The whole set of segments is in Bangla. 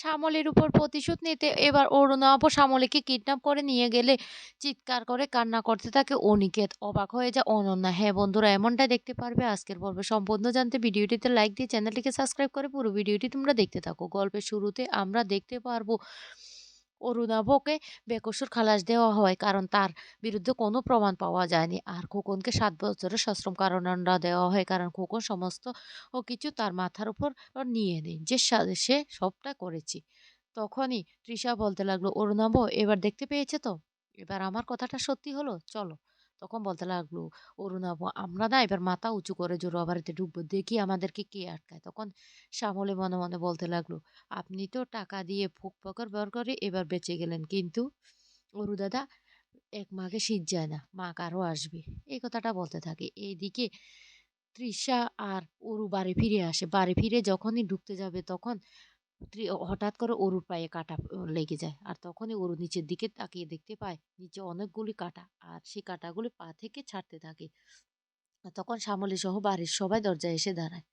শ্যামলীর উপর প্রতিশোধ নিতে এবার অরুণাভ শ্যামলীকে কিডন্যাপ করে নিয়ে গেলে চিৎকার করে কান্না করতে থাকে অনিকেত। অবাক হয়ে যায় অনন্যা। হ্যাঁ বন্ধুরা, এমনটা দেখতে পারবে আজকের পর্বে। সম্পূর্ণ জানতে ভিডিওটিতে লাইক দিয়ে চ্যানেলটিকে সাবস্ক্রাইব করে পুরো ভিডিওটি তোমরা দেখতে থাকো। গল্পের শুরুতে আমরা দেখতে পারব অরুণাভকে বেকসুর খালাস দেওয়া হয়, কারণ তার বিরুদ্ধে কোনো প্রমাণ পাওয়া যায়নি। আর খোকনকে সাত বছরের সশ্রম কারণ দেওয়া হয়, কারণ খোকন সমস্ত ও কিছু তার মাথার উপর নিয়ে নেয় যে সে সবটা করেছি। তখনই তৃষা বলতে লাগল অরুণাভ এবার দেখতে পেয়েছে তো? এবার আমার কথাটা সত্যি হলো? চলো। তখন বলতে লাগল অরুণাভ আমরা না এবার মাথা উঁচু করে জোড়া বাড়িতে ঢুকবো, দেখি আমাদেরকে কে আটকায়। তখন শ্যামলে মনে মনে বলতে লাগল, আপনি তো টাকা দিয়ে ফুক পকর বের করে এবার বেঁচে গেলেন, কিন্তু অরু দাদা, এক মাকে শীত যায় না, মা কারও আসবে। এই কথাটা বলতে থাকে। এইদিকে তৃষা আর অরু বাড়ি ফিরে আসে। বাড়ি ফিরে যখনই ঢুকতে যাবে তখন হঠাৎ করে ওরুর পায়ে কাটা লেগে যায়, আর তখনই ওরু নিচের দিকে তাকিয়ে দেখতে পায় নিচে অনেকগুলি কাটা, আর সেই কাটাগুলি পা থেকে ছাড়তে থাকে। তখন শ্যামলী সহ বাড়ির সবাই দরজায় এসে দাঁড়ায়।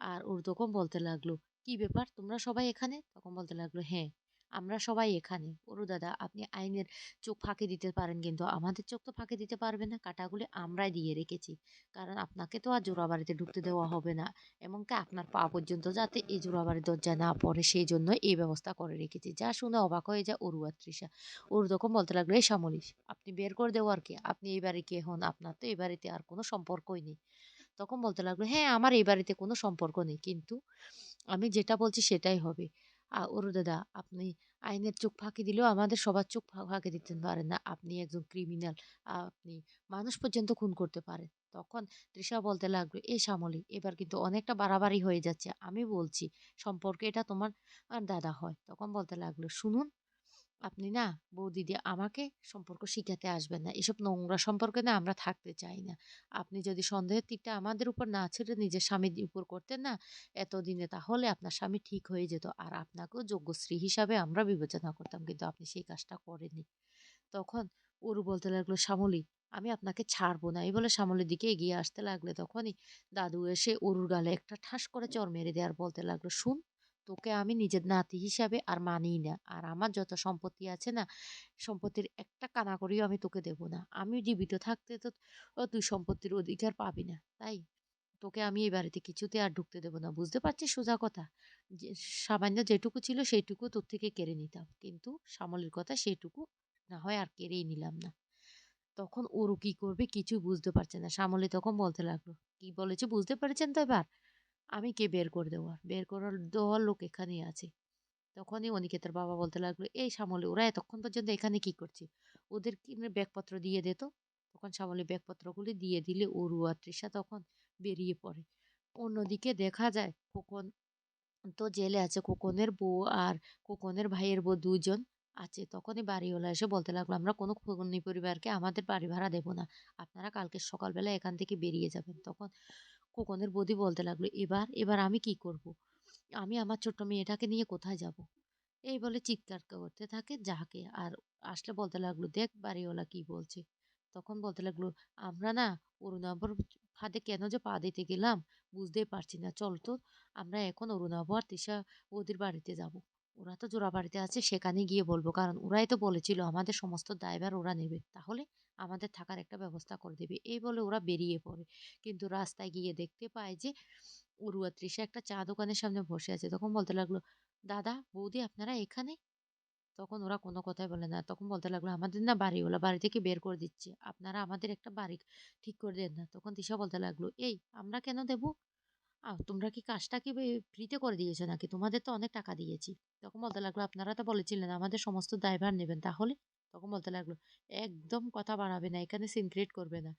আর ওর তখন বলতে লাগল, কি ব্যাপার? তোমরা সবাই এখানে? তখন বলতে লাগল হ্যাঁ। আমরা সবাই এখানে। ওরু দাদা, আপনি আইনের চোখ ফাঁকি দিতে পারেন কিন্তু আমাদের চোখ তো ফাঁকি দিতে পারবে না। কাটাগুলি আমরাই দিয়ে রেখেছি। কারণ আপনাকে তো আর জোড়াবাড়িতে ঢুকতে দেওয়া হবে না। এমনকি আপনার পা পর্যন্ত যাতে এই জোড়াবাড়ির দরজা না পড়ে, সেই জন্য এই ব্যবস্থা করে রেখেছি। যা শুনে অবাক হয়ে যায় অরু আর তৃষা। ওর তখন বলতে লাগল, এই সামলিশ, আপনি বের করে দেওয়ার কি। আপনি এই বাড়ি কে হন? আপনার তো এই বাড়িতে আর কোনো সম্পর্কই নেই। তখন বলতে লাগল হ্যাঁ আমার এই বাড়িতে কোনো সম্পর্ক নেই। কিন্তু আমি যেটা বলছি সেটাই হবে। দাদা আপনি আইনের চোখ ফাঁকি দিলেও আমাদের সবার চোখ ফাঁকি দিতে পারেন না। আপনি একজন ক্রিমিনাল। আপনি মানুষ পর্যন্ত খুন করতে পারেন। তখন তৃষা বলতে লাগল, "এ শ্যামলী এবার কিন্তু অনেকটা বাড়াবাড়ি হয়ে যাচ্ছে। আমি বলছি সম্পর্কে এটা তোমার দাদা হয়।" তখন বলতে লাগল, "শুনুন আপনি না বৌদিদি আমাকে সম্পর্ক শিখাতে আসবেন না। এসব নোংরা সম্পর্কে না আমরা থাকতে চাই না। আপনি যদি সন্দেহের তীরটা আমাদের উপর না ছেড়ে নিজের স্বামীর উপর করতেন না এতদিনে তাহলে আপনার স্বামী ঠিক হয়ে যেত। আর আপনাকেও যোগ্য স্ত্রী হিসাবে আমরা বিবেচনা করতাম। কিন্তু আপনি সেই কাজটা করেননি। তখন অরু বলতে লাগল, "শ্যামলী আমি আপনাকে ছাড়বো না।" এই বলে শ্যামলীর দিকে এগিয়ে আসতে লাগলে তখনই দাদু এসে অরুর গালে একটা ঠাস করে চড় মেরে দেয় আর বলতে লাগল, "শুন তোকে আমি নিজের নাতি হিসাবে আর মানিই না। আর আমার যত সম্পত্তি আছে না, সম্পত্তির একটা কানাকড়িও আমি তোকে দেব না। আমি জীবিত থাকতে তো তুই সম্পত্তির অধিকার পাবি না। তাই তোকে আমি এই বাড়িতে কিছুতে আর ঢুকতে দেব না। বুঝতে পারছিস সোজা কথা? সামান্য যেটুকু ছিল সেইটুকু তোর থেকে কেড়ে নিতাম। কিন্তু সামলের কথা সেটুকু না হয় আর কেড়েই নিলাম না। তখন ওরও কি করবে কিছু বুঝতে পারছে না। শ্যামলী তখন বলতে লাগল, "কি বলেছে বুঝতে পেরেছেন তো এবার? আমি কে বের করে দেওয়ার? বের করার দেওয়ার লোক এখানেই আছে।" তখনই অনিকেতের বাবা বলতে লাগল, "এই শ্যামলী ওরা এতক্ষণ পর্যন্ত এখানে কি করছে? ওদের কি ব্যাগপত্র দিয়ে দিত তখন শ্যামলী ব্যাগপত্রগুলি দিয়ে দিলে অরু আর তৃষা তখন বেরিয়ে পড়ে। অন্যদিকে দেখা যায় খোকন তো জেলে আছে খোকনের বউ আর খোকনের ভাইয়ের বউ ২ জন আছে। তখনই বাড়িওয়ালা এসে বলতে লাগল, "আমরা কোনো খোকনি পরিবারকে আমাদের বাড়ি ভাড়া দেব না। আপনারা কালকে সকালবেলা এখান থেকে বেরিয়ে যাবেন।" তখন খোকনের বৌদি বলতে লাগল, "এবার? এবার আমি কি করব? আমি আমার ছোট্ট মেয়েটাকে নিয়ে কোথায় যাব?" এই বলে চিৎকার করতে থাকে যাকে আর আসলে বলতে লাগল, "দেখ বাড়িওয়ালা কি বলছে।" তখন বলতে লাগল, "আমরা না অরুণাভর ফাঁদে কেন যে পা দিতে গেলাম বুঝতেই পারছি না। চল তো আমরা এখন অরুণাভ আর তৃষা ওদের বাড়িতে যাব। ওরা তো জোড়া বাড়িতে আছে সেখানে গিয়ে বলব। কারণ ওরাই তো বলেছিল আমাদের সমস্ত দায়ভার ওরা নেবে। তাহলে আমাদের থাকার একটা ব্যবস্থা করে দেবে।" এই বলে ওরা বেরিয়ে পড়ে। কিন্তু রাস্তায় গিয়ে দেখতে পায় যে আর তৃষা একটা চা দোকানের সামনে বসে আছে। তখন বলতে লাগল, "দাদা, বৌদি আপনারা এখানে?" তখন ওরা কোনো কথাই বলে না। তখন বলতে লাগল, "আমাদের না বাড়িওয়ালা বাড়ি থেকে বের করে দিচ্ছে। আপনারা আমাদের একটা বাড়ি ঠিক করে দেন না।" তখন তিশা বলতে লাগল, "এই আমরা কেন দেব? আ তোমরা কি কাজটা কি ফ্রিতে করে দিয়েছ নাকি? তোমাদের তো অনেক টাকা দিয়েছি।" তখন বলতে লাগল, "আপনারা তো বলেছিলেন আমাদের সমস্ত দায়ভার নেবেন। তাহলে?" তখন বলতে লাগল, "একদম কথা বাড়াবে না। এখানে সিন ক্রিয়েট করবে না।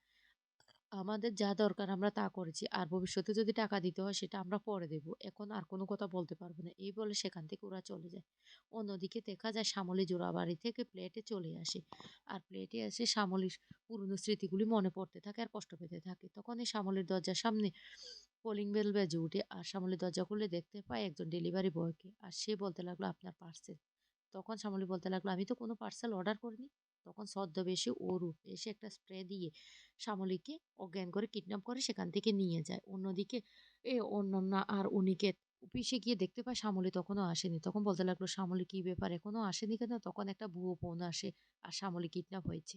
আমাদের যা দরকার আমরা তা করেছি। আর ভবিষ্যতে যদি টাকা দিতে হয় সেটা আমরা পরে দেব। এখন আর কোনো কথা বলতে পারব না। এই বলে সেখান থেকে ওরা চলে যায়। অন্যদিকে দেখা যায় শ্যামলী জোড়াবাড়ি থেকে প্লেটে চলে আসে। আর প্লেটে এসে শ্যামলীর পুরনো স্মৃতিগুলি মনে পড়তে থাকে আর কষ্ট পেতে থাকে। তখন এই শ্যামলীর দরজার সামনে কলিং বেল বেজে ওঠে। আর শ্যামলী দরজা খুলে দেখতে পায় একজন ডেলিভারি বয়কে। আর সে বলতে লাগল, "আপনার পার্সেল।" তখন শ্যামলী বলতে লাগল, "আমি তো কোনো পার্সেল অর্ডার করিনি।" তখন ছদ্মবেশে অরু এসে একটা স্প্রে দিয়ে শ্যামলীকে অজ্ঞান করে কিডন্যাপ করে সেখান থেকে নিয়ে যায়। অন্যদিকে এ অনন্যা আর উনিকে অফিসে গিয়ে দেখতে পায় শ্যামলী তখনও আসেনি। তখন বলতে লাগল, "শ্যামলী কী ব্যাপার এখনও আসেনি কেন?" তখন একটা ভুয়ো ফোন আসে আর শ্যামলী কিডন্যাপ হয়েছে।